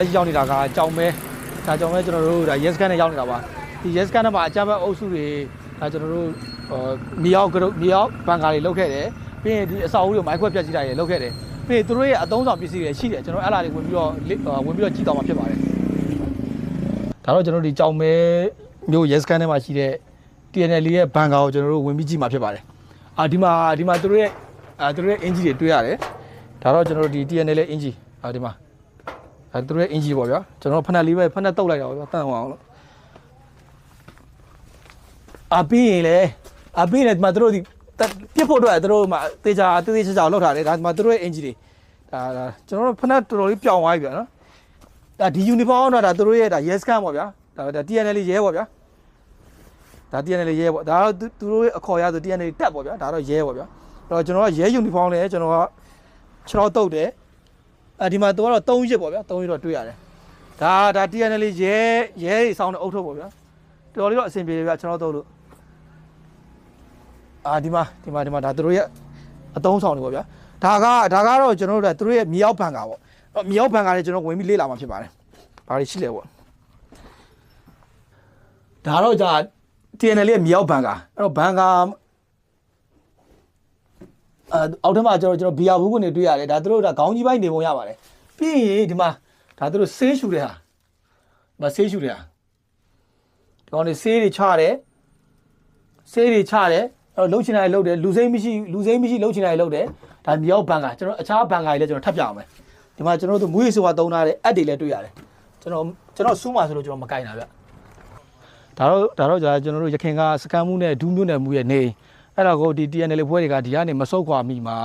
ရောက်နေတာကကြောင်မဲဒါကြောင်မဲကျွန်တော်တို့ဒါ yes scan နဲ့ရောက်နေတာပါဒီ yes scan နဲ့မှာအကြမ်းဖက်အုပ်စုတွေဒါကျွန်တော်တို့ဟိုမြေရောက်မြေရောက်ဘန်ကာတွေလုတ်ခဲ့တယ်ပြီးရင်ဒီအဆောက်အဦတွေမိုက်ခွက်ပြက်ကြည့်တာတွေလုတ်ခဲ့တယ်ပြီးရင်သူတို့ရဲ့အသုံးဆောင်ပစ္စည်းတွေရှိတယ်ကျွန်တော်အဲ့လာတွေဝင်ပြီးတော့ဝင်ပြီးတော့ကြည့်တော့မှာဖြစ်ပါတယ်ဒါတော့ကျွန်တော်တို့ဒီကြောင်မဲမျိုး yes scan ထဲမှာရှိတဲ့ TNL ရဲ့ဘန်ကာကိုကျွန်တော်တို့ဝင်ပြီးကြည့်မှာဖြစ်ပါတယ်အာဒီမှာဒီမှာသူတို့ရဲ့အာသူတို့ရဲ့ engine တွေတွေ့ရတယ်ဒါတော့ကျွန်တော်တို့ဒီ TNL ရဲ့ engine အာဒီမှာ အဲသူတို့ရဲ့အင်ဂျီပေါ့ဗျာကျွန်တော်ဖက်နှက်လေးပဲဖက်နှက်တုတ်လိုက်တာပေါ့ဗျာတန့်အောင်လို့အပင်းရင်လေအပင်းလေဒီမှာသူတို့ဒီပြစ်ဖို့အတွက်သူတို့မှတေချာတေးသေးချာချာလောက်ထားတယ်ဒါဒီမှာသူတို့ရဲ့အင်ဂျီတွေဒါဒါကျွန်တော်တို့ဖက်နှက်တော်တော်လေးပြောင်းသွားပြီဗျာနော်ဒါဒီယူနီဖောင်းတော့ဒါသူတို့ရဲ့ဒါ yes can ပေါ့ဗျာဒါဒါ TNL ရဲပေါ့ဗျာဒါ TNL ရဲပေါ့ဒါတော့သူတို့ရဲ့အခေါ်ရဆို TNL တက်ပေါ့ဗျာဒါတော့ရဲပေါ့ဗျာအဲ့တော့ကျွန်တော်ကရဲယူနီဖောင်းလေကျွန်တော်ကခြေထောက်တုတ်တယ် အဲဒီမှာသူကတော့3ရစ်ပေါ့ဗျာ3ရစ်တော့တွေ့ရတယ်ဒါဒါ TNL ရဲရဲတွေစောင်းတဲ့အုပ်ထုတ်ပေါ့ဗျာတော်တော်လေးတော့အဆင်ပြေတယ်ဗျာကျွန်တော်တို့လို့အာဒီမှာဒီမှာဒီမှာဒါသူတို့ရဲ့အတုံးဆောင်တွေပေါ့ဗျာဒါကဒါကတော့ကျွန်တော်တို့ကသူတို့ရဲ့မြေအောက်ဘန်ကာပေါ့အဲ့မြေအောက်ဘန်ကာလည်းကျွန်တော်ဝင်ပြီးလေ့လာမှာဖြစ်ပါတယ်ဘာတွေရှိလဲပေါ့ဒါတော့じゃ TNL ရဲ့မြေအောက်ဘန်ကာအဲ့တော့ဘန်ကာ အဲအောက်ထပ်မှာကျွန်တော်ကျွန်တော်ဘီယာဘူးကနေတွေ့ရတယ်ဒါသူတို့ကခေါင်းကြီးပိုင်းနေပုံရပါတယ်ပြီးရင်ဒီမှာဒါသူတို့ဆေးရှူတဲ့ဟာဒီမှာဆေးရှူတဲ့ဟာဒီကောင်တွေဆေးတွေချတယ်ဆေးတွေချတယ်အဲ့တော့လှုပ်ချင်တာတွေလှုပ်တယ်လူစိမ့်မရှိလူစိမ့်မရှိလှုပ်ချင်တာတွေလှုပ်တယ်ဒါမြောက်ဘန်ကကျွန်တော်အခြားဘန်ကတွေလည်းကျွန်တော်ထပ်ပြအောင်မယ်ဒီမှာကျွန်တော်တို့မူရေးဆိုတာသုံးထားတဲ့အက်တွေလည်းတွေ့ရတယ်ကျွန်တော်ကျွန်တော်စူးမှာဆိုလို့ကျွန်တော်မကင်တာဗျဒါတော့ဒါတော့ကြာကျွန်တော်တို့ရခင်ကစကန်မှုနဲ့ဒူးမျိုးနဲ့မှုရဲ့နေအဲ့ တော့ကိုဒီ TNL ဖွဲတွေကဒီကနေမဆုတ်ခွာမိမှာ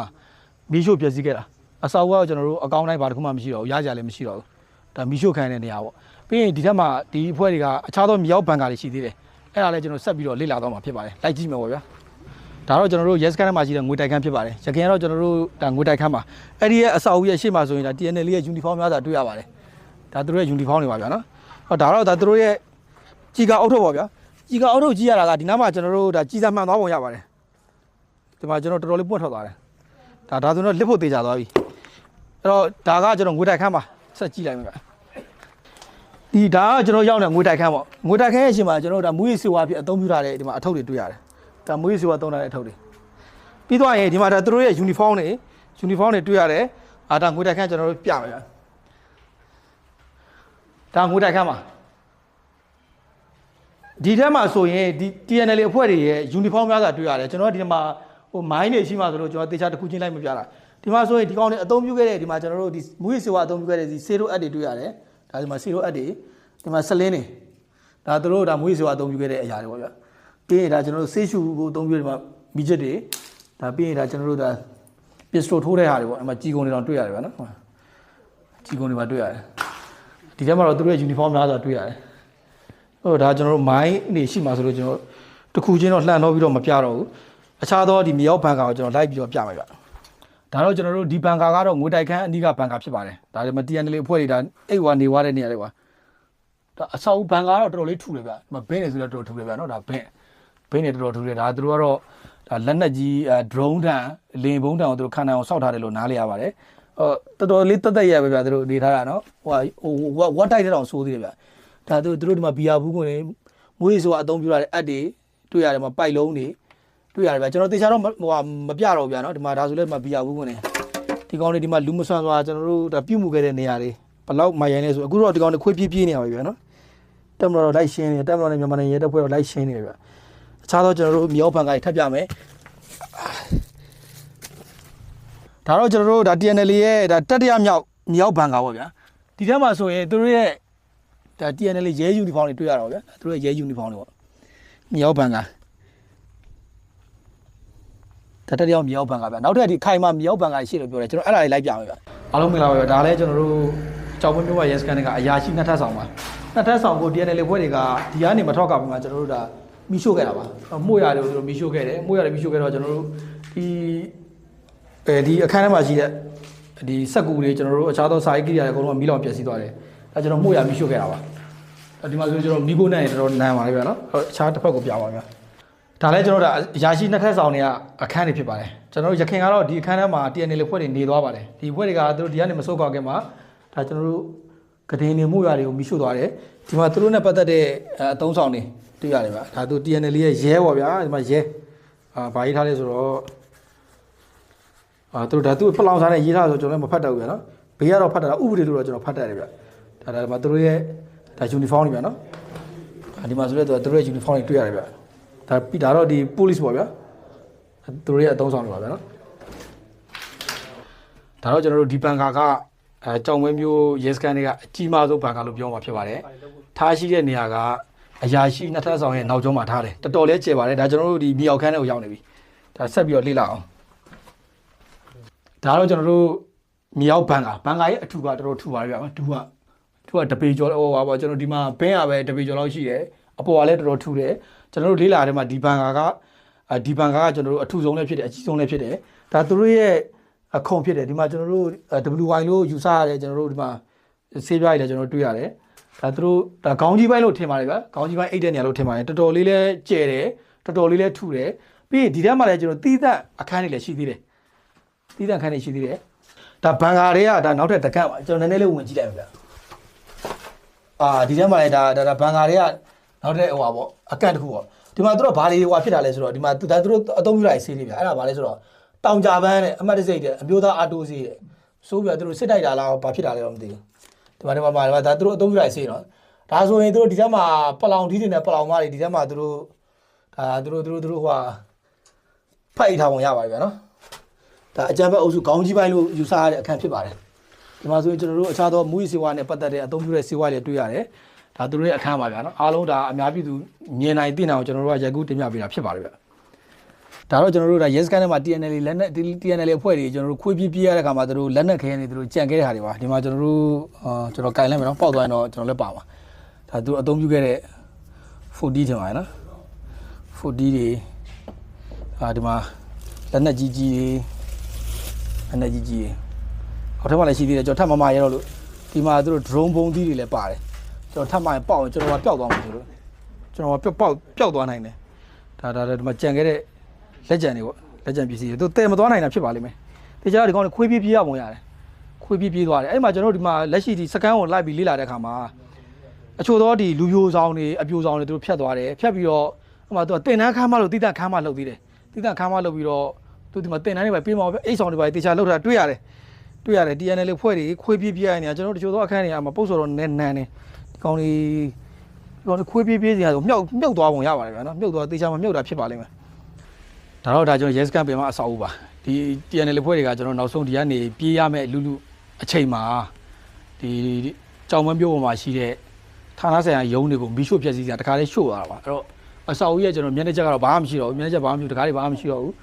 မီးရှို့ပြည့်စည်ခဲ့တာအဆောက်အဦကကျွန်တော်တို့အကောင့်တိုင်းဘာတစ်ခုမှမရှိတော့ဘူးရကြလည်းမရှိတော့ဘူးဒါမီးရှို့ခံတဲ့နေရာပေါ့ပြီးရင်ဒီထက်မှဒီဖွဲတွေကအခြားသောမြောက်ဘန်ကာတွေရှိသေးတယ်အဲ့ဒါလည်းကျွန်တော်ဆက်ပြီးတော့လေ့လာတော့မှာဖြစ်ပါတယ်လိုက်ကြည့်မယ်ပေါ့ဗျာဒါတော့ကျွန်တော်တို့ yes ကန်းထဲမှာရှိတဲ့ငွေတိုက်ခန်းဖြစ်ပါတယ်။ရခင်ကတော့ကျွန်တော်တို့ဒါငွေတိုက်ခန်းမှာအဲ့ဒီရဲ့အဆောက်အဦရဲ့ရှေ့မှာဆိုရင်ဒါ TNL ရဲ့ uniform များစွာတွေ့ရပါတယ်။ဒါသူတို့ရဲ့ uniform တွေပါဗျာနော်။ဟောဒါတော့ဒါသူတို့ရဲ့ကြီးကအုပ်ထုတ်ပါဗျာ။ကြီးကအုပ်ထုတ်ကြီးရတာကဒီနားမှာကျွန်တော်တို့ဒါကြီးစားမှန်သွားပုံရပါတယ်။ ဒီမှာကျွန်တော်တော်တော်လေးပွင့်ထွက်သွားတယ်။ဒါဒါဆိုတော့လစ်ဖို့သေးကြသွားပြီ။အဲ့တော့ဒါကကျွန်တော်ငွေတိုက်ခန်းမှာဆက်ကြည့်လိုက်မယ်ဗျာ။ဒီဒါကကျွန်တော်ရောက်နေငွေတိုက်ခန်းပေါ့။ငွေတိုက်ခန်းရဲ့အချိန်မှာကျွန်တော်တို့ဒါမူရေးစေဝါဖြစ်အသုံးပြုထားတဲ့ဒီမှာအထုပ်တွေတွေ့ရတယ်။ဒါမွေးစီဝါသုံးထားတဲ့အထုပ်တွေပြီးတော့ရင်ဒီမှာဒါသူတို့ရဲ့ uniform တွေ uniform တွေတွေ့ရတယ်အာဒါငွေတိုက်ခန်းကျွန်တော်တို့ပြမယ်ဗျာဒါငွေတိုက်ခန်းပါဒီထဲမှာဆိုရင်ဒီ TNL အဖွဲ့တွေရဲ့ uniform များစွာတွေ့ရတယ်ကျွန်တော်တို့ဒီမှာ ဟို mine တွေရှိမှဆိုလို့ကျွန်တော်တေချာတစ်ခုချင်းလိုက်မပြတာဒီမှာဆိုရင်ဒီကောင်တွေအသုံးပြုခဲ့တဲ့ဒီမှာကျွန်တော်တို့ဒီမွေးစီဝါအသုံးပြုခဲ့တဲ့ဒီ zero add တွေတွေ့ရတယ်ဒါဒီမှာ zero add တွေဒီမှာ sling တွေဒါသူတို့ဒါမွေးစီဝါအသုံးပြုခဲ့တဲ့အရာတွေပေါ့ဗျာပြီးရင်ဒါကျွန်တော်တို့ဆေးရှူကိုအသုံးပြုဒီမှာမီချက်တွေဒါပြီးရင်ဒါကျွန်တော်တို့ဒါပစ္စတိုထိုးတဲ့ဟာတွေပေါ့အဲ့မှာကြီးကုန်းတွေတော့တွေ့ရတယ်ဗျာနော်ကြီးကုန်းတွေပါတွေ့ရတယ်ဒီထဲမှာတော့သူတို့ရဲ့ uniform များစွာတွေ့ရတယ်ဟိုဒါကျွန်တော်တို့ moin နေရှိမှာဆိုလို့ကျွန်တော်တစ်ခုချင်းတော့လှန်တော့ပြီးတော့မပြတော့ဘူး အခြားသောဒီမြေရောက်ဘန်ကာကိုကျွန်တော်လိုက်ပြီးတော့ပြမယ်ဗျာဒါတော့ကျွန်တော်တို့ဒီဘန်ကာကတော့ငွေတိုက်ခန်းအနီးကဘန်ကာဖြစ်ပါတယ်ဒါဒီမှာ TNL အဖွဲ့တွေဒါအိတ်ဝါနေဝါတဲ့နေရာတွေပါဒါအဆောက်ဘန်ကာကတော့တော်တော်လေးထူတယ်ဗျာဒီမှာဘင်းနေဆိုတော့တော်တော်ထူတယ်ဗျာနော်ဒါဘင်းဘိန်းနေတော်တော်ထူတယ်ဒါသူတို့ကတော့ဒါလက်နက်ကြီးအဲ drone တန်လင်ဘုံတန်ကိုသူတို့ခံနိုင်အောင်စောက်ထားတယ်လို့နားလေရပါတယ်ဟောတော်တော်လေးတက်တက်ရပဲဗျာသူတို့နေထားတာနော်ဟိုဟိုဝတ်တိုက်တဲ့အောင်စိုးသေးတယ်ဗျာဒါသူတို့ဒီမှာဘီယာဘူးကုန်နေမွေးဆိုတာအသုံးပြုရတဲ့အက်တွေတွေ့ရတယ်မှာပိုက်လုံးတွေ တွေ့ရတယ်ဗျာကျွန်တော်တေချာတော့ဟိုမပြတော့ဗျာနော်ဒီမှာဒါဆိုလဲဒီမှာဘီယာဘူးကုန်နေဒီကောင်တွေဒီမှာလူမဆန်ဆိုတာကျွန်တော်တို့ဒါပြုတ်မှုခဲ့တဲ့နေရာတွေဘလောက်မရိုင်းလဲဆိုအခုတော့ဒီကောင်တွေခွေးပြေးပြေးနေရပါဗျာနော်တက်မတော်လိုက်ရှင်းနေတက်မတော်နဲ့မြန်မာနိုင်ငံရဲတပ်ဖွဲ့တော့လိုက်ရှင်းနေတယ်ဗျာအခြားသောကျွန်တော်တို့မြောက်ဘန်ကိုထပ်ပြမယ်ဒါတော့ကျွန်တော်တို့ဒါ TNL ရဲ့ဒါတတိယမြောက်မြောက်ဘန်ကပေါ့ဗျာဒီထဲမှာဆိုရင်သူတို့ရဲ့ဒါ TNL ရဲယူနီဖောင်းတွေတွေ့ရတော့ဗျာသူတို့ရဲ့ရဲယူနီဖောင်းတွေပေါ့မြောက်ဘန်က ဒါတတိယမြောက်ဘန်ကဗျာနောက်ထပ်ဒီခိုင်မာမြောက်ဘန်ကရှိလို့ပြောတယ်ကျွန်တော်အဲ့ဒါလေးလိုက်ပြမယ်ဗျာအားလုံးမင်္ဂလာပါဗျာဒါလည်းကျွန်တော်တို့ကြောင်ဝင်းမြို့ကရဲစကန်ကအရာရှိနှစ်ထပ်ဆောင်ပါနှစ်ထပ်ဆောင်ကို TNL ဘွဲတွေကဒီကနေမထောက်ကဘူးမှာကျွန်တော်တို့ဒါမီရှို့ခဲ့တာပါမှုရတယ်တို့တို့မီရှို့ခဲ့တယ်မှုရတယ်မီရှို့ခဲ့တော့ကျွန်တော်တို့ဒီအဲဒီအခန်းထဲမှာရှိတဲ့ဒီစက်ကူတွေကျွန်တော်တို့အခြားသောစာရေးကိရိယာတွေအကုန်လုံးမီးလောင်ပျက်စီးသွားတယ်အဲကျွန်တော်မှုရမီရှို့ခဲ့တာပါဒီမှာဆိုကျွန်တော်မီးကိုနိုင်တော်တော်နိုင်ပါလေဗျာနော်အခြားတစ်ဖက်ကိုပြပါဗျာ ဒါလည်းကျွန်တော်တို့ရာရှိနှစ်ထပ်ဆောင်တွေကအခန်းတွေဖြစ်ပါတယ်ကျွန်တော်တို့ရခင်ကတော့ဒီအခန်းထဲမှာ TNL ဖွဲ့တွေနေသွားပါတယ်ဒီဖွဲ့တွေကသူတို့ဒီကနေမဆုတ်ကောက်ခင်မှာဒါကျွန်တော်တို့ကဒင်းနေမှုရွာတွေကိုမိရှို့သွားတယ်ဒီမှာသူတို့နဲ့ပတ်သက်တဲ့အအသုံးဆောင်တွေတွေ့ရတယ်ဗျဒါသူ TNL ရဲ့ရဲပေါ့ဗျာဒီမှာရဲအာဘာရေးထားလဲဆိုတော့အာသူတို့ဒါသူပလောင်စားနဲ့ရေးထားဆိုကျွန်တော်လည်းမဖတ်တတ်ဘူးဗျာနော်ဘေးကတော့ဖတ်တတ်တာဥပဒေလို့တော့ကျွန်တော်ဖတ်တတ်တယ်ဗျဒါဒါဒီမှာသူတို့ရဲ့ဒါ uniform တွေဗျာနော်အာဒီမှာဆိုရဲသူကသူတို့ရဲ့ uniform တွေတွေ့ရတယ်ဗျ ဒါပြီးဒါတော့ဒီ police ပေါ့ဗျာသူတို့ရဲ့အသုံးဆောင်တွေပါဗျာနော်ဒါတော့ကျွန်တော်တို့ဒီဘန်ကာကအဲကြောင်ဝဲမျိုးရဲစခန်းတွေကအကြီးမားဆုံးဘန်ကာလို့ပြောမှာဖြစ်ပါတယ်။ထားရှိတဲ့နေရာကအရာရှိနှစ်ထပ်ဆောင်ရဲ့နောက်ကျောမှာထားတယ်။တော်တော်လေးကျယ်ပါတယ်။ဒါကျွန်တော်တို့ဒီမြေအောက်ခန်းထဲကိုရောက်နေပြီ။ဒါဆက်ပြီးတော့လေ့လာအောင်။ဒါတော့ကျွန်တော်တို့မြေအောက်ဘန်ကာဘန်ကာရဲ့အထူကတော်တော်ထူပါတယ်ဗျာ။ထူကထူကတပေကျော်ဟိုပါပေါ့ကျွန်တော်ဒီမှာဘင်းရပဲတပေကျော်လောက်ရှိတယ်။အပေါ်ကလည်းတော်တော်ထူတယ်။ ကျွန်တော်တို့လေ့လာတဲ့မှာဒီဘန်ကာကအာဒီဘန်ကာကကျွန်တော်တို့အထူဆုံးလည်းဖြစ်တယ်အကြီးဆုံးလည်းဖြစ်တယ်။ဒါသူတို့ရဲ့အခုံဖြစ်တယ်ဒီမှာကျွန်တော်တို့ WY လို့ယူဆရတယ်ကျွန်တော်တို့ဒီမှာဆေးပြားရည်လည်းကျွန်တော်တို့တွေ့ရတယ်ဒါသူတို့ဒါခေါင်းကြီးပိုင်းလို့ထင်ပါတယ်ဗျာခေါင်းကြီးပိုင်းအိတ်တဲ့နေရာလို့ထင်ပါတယ်တော်တော်လေးလဲကျဲတယ်တော်တော်လေးလဲထူတယ်ပြီးရင်ဒီထဲမှာလည်းကျွန်တော်တီးသက်အခန်းတွေလည်းရှိသေးတယ်တီးသက်အခန်းတွေရှိသေးတယ်ဒါဘန်ကာတွေကဒါနောက်ထပ်တကန့်ပါကျွန်တော်နည်းနည်းလေးဝင်ကြည့်လိုက်ပါဗျာအာဒီထဲမှာလည်းဒါဒါဘန်ကာတွေက နောက်ထပ်ဟိုပါပေါ့အကန့်တစ်ခုပေါ့ဒီမှာသူတို့ဘာလေးဟိုဖြစ်တာလဲဆိုတော့ဒီမှာဒါသူတို့အသုံးပြုလိုက်ဆေးလေးဗျာအဲ့ဒါဘာလဲဆိုတော့တောင်ကြပန်းတဲ့အမှတ်တစိတ်တဲ့အမျိုးသားအာတိုးစီတဲ့ဆိုးပြသူတို့စစ်တိုက်တာလားဘာဖြစ်တာလဲတော့မသိဘူးဒီမှာဒီမှာမှာဒါသူတို့အသုံးပြုလိုက်စေးနော်ဒါဆိုရင်သူတို့ဒီထဲမှာပလောင်ထီးတင်တဲ့ပလောင်မတွေဒီထဲမှာသူတို့ဒါသူတို့သူတို့သူတို့ဟိုဟာဖိုက်ထားပုံရပါပြီဗျာနော်ဒါအကြံဘက်အုပ်စုခေါင်းကြီးပိုင်းလို့ယူဆရတဲ့အခန်းဖြစ်ပါတယ်ဒီမှာဆိုရင်ကျွန်တော်တို့အခြားသောမူရီစေဝါနဲ့ပတ်သက်တဲ့အသုံးပြုတဲ့စေဝါတွေတွေ့ရတယ် ဒါသူတို့ရဲ့အခန်းပါဗျာနော်အားလုံးဒါအများပြည်သူမြင်နိုင်သိနိုင်အောင်ကျွန်တော်တို့ကရိုက်ကူးတင်ပြပေးတာဖြစ်ပါတယ်ဗျာဒါတော့ကျွန်တော်တို့ဒါ yes ကန်ထဲမှာ TNL လက်နက် TNL အဖွဲ့တွေကျွန်တော်တို့ခွေးပြေးပြေးရတဲ့ခါမှာသူတို့လက်နက်ခဲနေသူတို့ကြံခဲ့တဲ့ဟာတွေပါဒီမှာကျွန်တော်တို့အာကျွန်တော်ကင်လိုက်မယ်နော်ပေါက်သွားရင်တော့ကျွန်တော်လည်းပါပါဒါသူအသုံးပြုခဲ့တဲ့ 4D ထင်ပါရဲ့နော် 4D တွေအာဒီမှာလက်နက်ကြီးကြီးတွေလက်နက်ကြီးကြီးတွေအောက်ထပ်မှာလည်းရှိသေးတယ်ကျွန်တော်ထပ်မမရတော့လို့ဒီမှာသူတို့ drone ဘုံသီးတွေလည်းပါတယ် ကျွန်တော်ထပ်မရင်ပေါက်ရင်ကျွန်တော်ကပျောက်သွားမှာဆိုလို့ကျွန်တော်ကပျောက်ပေါက်ပျောက်သွားနိုင်တယ်ဒါဒါဒီမှာကြံခဲ့တဲ့လက်ကြံတွေပေါ့လက်ကြံပစ္စည်းတွေသူတည်မသွားနိုင်တာဖြစ်ပါလိမ့်မယ်တေချာဒီကောင်တွေခွေးပြေးပြေးရပုံရတယ်ခွေးပြေးပြေးသွားတယ်အဲ့မှာကျွန်တော်တို့ဒီမှာလက်ရှိဒီစကန်ကိုလိုက်ပြီးလေ့လာတဲ့အခါမှာအချို့သောဒီလူပြိုဆောင်တွေအပြိုဆောင်တွေသူတို့ဖြတ်သွားတယ်ဖြတ်ပြီးတော့ဟိုမှာသူကတင်တန်းခမ်းမလို့တိတခမ်းမလုပ်သေးတယ်တိတခမ်းမလုပ်ပြီးတော့သူဒီမှာတင်တန်းတွေပဲပြေးမှာပဲအိတ်ဆောင်တွေပဲတေချာလောက်တာတွေ့ရတယ်တွေ့ရတယ် TNL ဖွဲ့တွေခွေးပြေးပြေးရနေတာကျွန်တော်တို့တချို့သောအခန်းတွေကမှာပုတ်စော်တော့နည်းနန်းနေဒီ ကောင်တွေဒီကောင်တွေခွေးပြေးပြေးစီရဆိုမြောက်မြုပ်သွားပုံရပါတယ်ဗျာနော်မြုပ်သွားတေချာမှာမြုပ်တာဖြစ်ပါလိမ့်မယ်ဒါတော့ဒါကျွန်တော် yes camp ပြင်မှာအဆောက်အဦပါဒီ TNL ဖွဲ့တွေကကျွန်တော်နောက်ဆုံးဒီကနေပြေးရမယ့်လူလူအချိန်မှာဒီကြောင်မမျိုးပေါ်မှာရှိတဲ့ဌာနဆိုင်ရာရုံးတွေကိုမီးရှို့ဖျက်ဆီးကြတခါလေးရှို့သွားတာပါအဲ့တော့အဆောက်အဦရဲ့ကျွန်တော်မျက်နှာချက်ကတော့ဘာမှမရှိတော့ဘူးမျက်နှာချက်ဘာမှမရှိဘူးတခါလေးဘာမှမရှိတော့ဘူး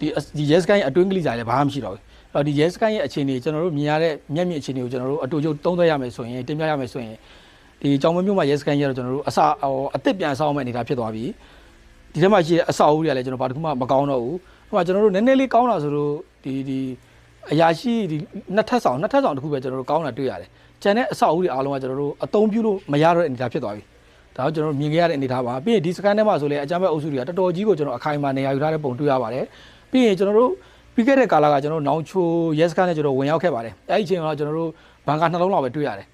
ဒီဒီ yes camp ရဲ့အတွင်းကလေးဆိုင်လည်းဘာမှမရှိတော့ဘူးအဲ့တော့ဒီ yes camp ရဲ့အခြေအနေကျွန်တော်တို့မြင်ရတဲ့မျက်မြင်အခြေအနေကိုကျွန်တော်တို့အတူတူသုံးသပ်ရမယ်ဆိုရင်တင်ပြရမယ်ဆိုရင် ဒီကြောင်မမျိုးမှာ yes camp ရဲ့တော့ကျွန်တော်တို့အစဟိုအစ်စ်ပြန်ဆောင်းမဲ့အနေတာဖြစ်သွားပြီဒီထဲမှာရှိတဲ့အဆောက်အဦတွေကလည်းကျွန်တော်ဘာတစ်ခုမှမကောင်းတော့ဘူးဟိုမှာကျွန်တော်တို့နည်းနည်းလေးကောင်းတာဆိုတော့ဒီဒီအရာရှိဒီနှစ်ထပ်ဆောင်နှစ်ထပ်ဆောင်တစ်ခုပဲကျွန်တော်တို့ကောင်းတာတွေ့ရတယ်ကျန်တဲ့အဆောက်အဦတွေအားလုံးကကျွန်တော်တို့အသုံးပြုလို့မရတော့တဲ့အနေအထားဖြစ်သွားပြီဒါတော့ကျွန်တော်တို့မြင်ခဲ့ရတဲ့အနေအထားပါပြီးရင်ဒီစကန်ထဲမှာဆိုလည်းအကြမ်းဖက်အုပ်စုတွေကတော်တော်ကြီးကိုကျွန်တော်အခိုင်အမာနေရာယူထားတဲ့ပုံတွေ့ရပါတယ်ပြီးရင်ကျွန်တော်တို့ပြီးခဲ့တဲ့ကာလကကျွန်တော်တို့နောင်ချိုရဲစကန်နဲ့ကျွန်တော်ဝင်ရောက်ခဲ့ပါတယ်အဲ့ဒီအချိန်ကကျွန်တော်တို့ဘန်ကာနှလုံးလောက်ပဲတွေ့ရတယ်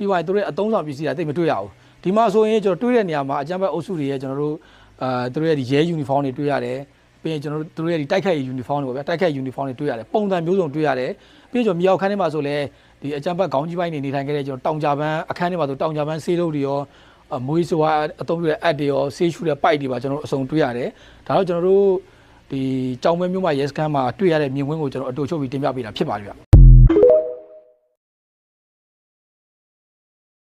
ပြီးသွားရင်တို့ရဲ့အသုံးဆောင်ပစ္စည်းတွေတိတ်မတွေ့ရဘူးဒီမှာဆိုရင်ကျွန်တော်တွေ့တဲ့နေရာမှာအကြမ်းဖက်အုပ်စုတွေရဲ့ကျွန်တော်တို့အာသူတို့ရဲ့ဒီရဲ uniform တွေတွေ့ရတယ်ပြီးရင်ကျွန်တော်တို့သူတို့ရဲ့ဒီတိုက်ခိုက်ရေး uniform တွေပေါ့ဗျာတိုက်ခိုက် uniform တွေတွေ့ရတယ်ပုံစံမျိုးစုံတွေ့ရတယ်ပြီးရင်ကျွန်တော်မြောက်ခန်းထဲမှာဆိုလဲဒီအကြံပတ်ခေါင်းကြီးပိုင်းနေနေထိုင်ခဲ့တဲ့ကျွန်တော်တောင်ကြပန်းအခန်းထဲမှာဆိုတောင်ကြပန်းဆေးလုပ်တွေရောအမွေးဆိုအသုံးပြုတဲ့အက်တွေရောဆေးရှူတဲ့ပိုက်တွေပါကျွန်တော်တို့အစုံတွေ့ရတယ်ဒါတော့ကျွန်တော်တို့ဒီကြောင်မဲမျိုးမှာ yes can မှာတွေ့ရတဲ့မြင်ကွင်းကိုကျွန်တော်အတူချုပ်ပြီးတင်ပြပေးတာဖြစ်ပါတယ်ဗျ